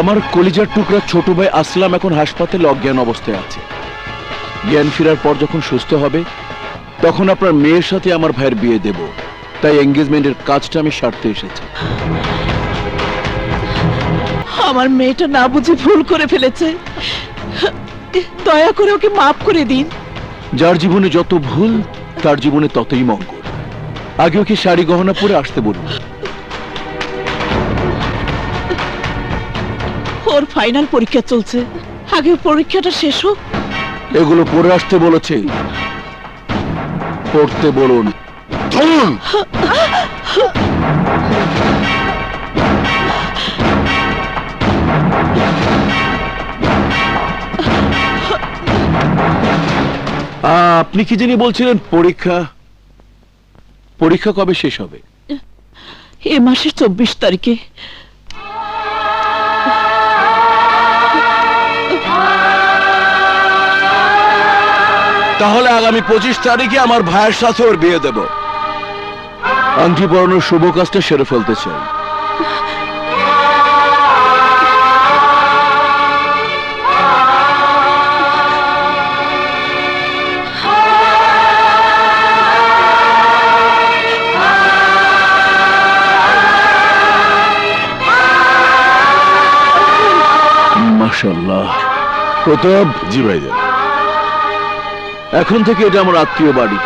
আমার কলিজার টুকরা ছোট ভাই আসলাম এখন হাসপাতালে অজ্ঞান অবস্থায় আছে। জ্ঞান ফেরার পর যখন সুস্থ হবে তখন আপনার মেয়ের সাথে আমার ভাইয়ের বিয়ে দেব। তাই এঙ্গেজমেন্টের কাজটা আমি সারতে এসেছি। আমার মেয়েটা না বুঝে ভুল করে ফেলেছে। দয়া করে ওকে মাফ করে দিন। যার জীবনে যত ভুল তার জীবনে ততই মঙ্গল। আগে ওকে শাড়ি গহনা পরে আসতে বলুন। ওর ফাইনাল পরীক্ষা চলছে। আগে পরীক্ষাটা শেষ হোক। এগুলো পরে আসতে বলেছে। পড়তে বলুন। আপনি কি জানি বলছিলেন পরীক্ষা? পরীক্ষা কবে শেষ হবে? এ মাসের চব্বিশ তারিখে। তাহলে আগামী পঁচিশ তারিখে আমার ভাইয়ের সাথে ওর বিয়ে দেব। আংটি পরানোর শুভ কাজটা সেরে ফেলতে চাই। মাশাল্লাহ প্রতাপ জি ভাইজান এখন থেকে এটা আমার আত্মীয় বাড়ি।